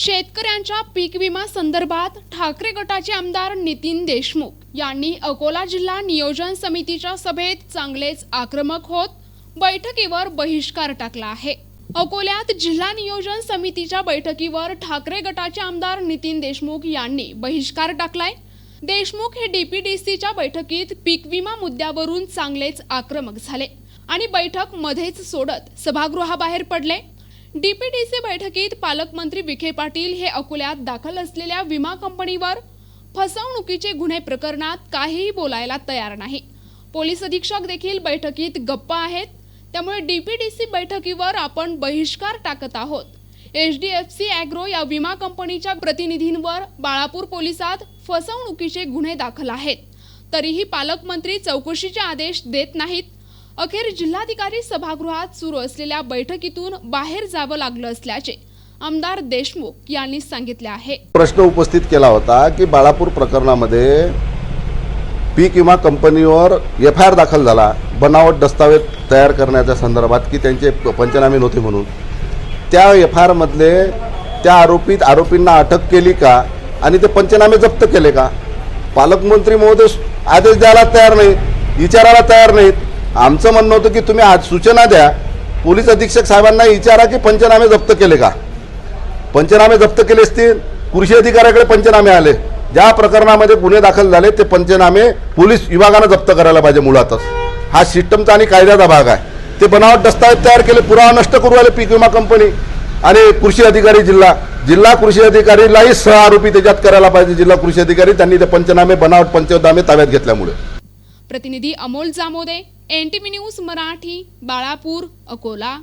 शेतकऱ्यांच्या पीक विमा संदर्भात ठाकरे गटाचे आमदार नितीन देशमुख यांनी अकोला जिल्हा नियोजन समितीच्या सभेत चांगलेच आक्रमक होत बैठकीवर बहिष्कार टाकला आहे. अकोल्यात जिल्हा नियोजन समितीच्या बैठकीवर ठाकरे गटाचे आमदार नितीन देशमुख यांनी बहिष्कार टाकलाय. देशमुख हे डीपीडीसीच्या बैठकीत पीक विमा मुद्द्यावरून चांगलेच आक्रमक झाले आणि बैठक मध्येच सोडत सभागृहाबाहेर पडले. डीपीटीसी बैठकीत पालकमंत्री विखे पाटील हे अकोल्यात दाखल असलेल्या विमा कंपनीवर फसवणुकीचे गुन्हे प्रकरणात काहीही बोलायला तयार नाही. पोलीस अधीक्षक देखील बैठकीत गप्पा आहेत. त्यामुळे डीपीडीसी बैठकीवर आपण बहिष्कार टाकत आहोत. एच डी एफ सी अॅग्रो या विमा कंपनीच्या प्रतिनिधींवर बाळापूर पोलिसात फसवणुकीचे गुन्हे दाखल आहेत. तरीही पालकमंत्री चौकशीचे आदेश देत नाहीत. अखेर जिल्हाधिकारी सभागृहात सुरू असलेल्या बैठकीतून बाहेर जावं लागलं असल्याचे आमदार देशमुख यांनी सांगितले आहे. प्रश्न उपस्थित केला होता की बाळापूर प्रकरणामध्ये पीक विमा कंपनीवर एफ आय आर दाखल झाला बनावट दस्तावेज तयार करण्याच्या संदर्भात की त्यांचे पंचनामे नव्हते म्हणून. त्या एफ आय आरमधले त्या आरोपीत आरोपींना अटक केली का आणि ते पंचनामे जप्त केले का? पालकमंत्री महोदय आदेश द्यायला तयार नाहीत विचारायला तयार नाहीत. आमचं म्हणणं होतं की तुम्ही आज सूचना द्या. पोलीस अधीक्षक साहेबांना विचारा की पंचनामे जप्त केले का? पंचनामे जप्त केले असतील कृषी अधिकाऱ्याकडे पंचनामे आले. ज्या प्रकरणामध्ये गुन्हे दाखल झाले ते पंचनामे पोलीस विभागानं जप्त करायला पाहिजे मुळातच. हा सिस्टमचा आणि कायद्याचा भाग आहे. ते बनावट दस्तावेज तयार केले पुरावा नष्ट करू आले पीक विमा कंपनी आणि कृषी अधिकारी जिल्हा. जिल्हा कृषी अधिकारीलाही सह आरोपी त्याच्यात करायला पाहिजे. जिल्हा कृषी अधिकारी त्यांनी ते पंचनामे बनावट पंचनामे ताब्यात घेतल्यामुळे. प्रतिनिधी Amol Jamode N T V news Marathi Balapur Akola.